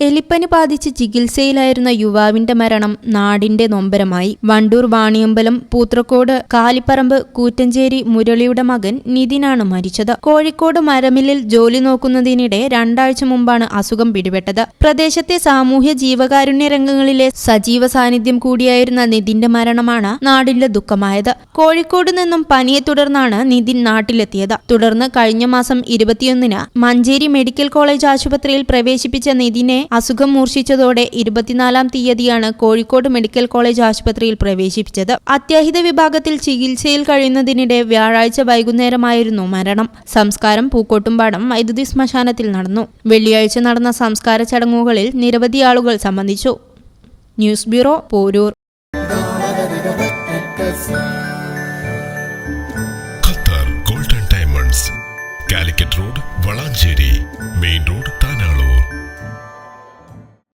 എലിപ്പനി ബാധിച്ച് ചികിത്സയിലായിരുന്ന യുവാവിന്റെ മരണം നാടിന്റെ നൊമ്പരമായി. വണ്ടൂർ വാണിയമ്പലം പൂത്രക്കോട് കാലിപ്പറമ്പ് കൂറ്റഞ്ചേരി മുരളിയുടെ മകൻ നിതിനാണ് മരിച്ചത്. കോഴിക്കോട് മരമില്ലിൽ ജോലി നോക്കുന്നതിനിടെ രണ്ടാഴ്ച മുമ്പാണ് അസുഖം പിടിപെട്ടത്. പ്രദേശത്തെ സാമൂഹ്യ ജീവകാരുണ്യ രംഗങ്ങളിലെ സജീവ സാന്നിധ്യം കൂടിയായിരുന്ന നിതിന്റെ മരണമാണ് നാടിന്റെ ദുഃഖമായത്. കോഴിക്കോട് നിന്നും പനിയെ തുടർന്നാണ് നിതിൻ നാട്ടിലെത്തിയത്. തുടർന്ന് കഴിഞ്ഞ മാസം ഇരുപത്തിയൊന്നിന് മഞ്ചേരി മെഡിക്കൽ കോളേജ് ആശുപത്രിയിൽ പ്രവേശിപ്പിച്ച നിതിനെ അസുഖം മൂർച്ഛിച്ചതോടെ ഇരുപത്തിനാലാം തീയതിയാണ് കോഴിക്കോട് മെഡിക്കൽ കോളേജ് ആശുപത്രിയിൽ പ്രവേശിപ്പിച്ചത്. അത്യാഹിത വിഭാഗത്തിൽ ചികിത്സയിൽ കഴിയുന്നതിനിടെ വ്യാഴാഴ്ച വൈകുന്നേരമായിരുന്നു മരണം. സംസ്കാരം പൂക്കോട്ടുംപാടം വൈദ്യുതി ശ്മശാനത്തിൽ നടന്നു. വെള്ളിയാഴ്ച നടന്ന സംസ്കാര ചടങ്ങുകളിൽ നിരവധി ആളുകൾ സംബന്ധിച്ചു. News bureau Poroor. Qatar golden diamonds Calicut road Valanchery.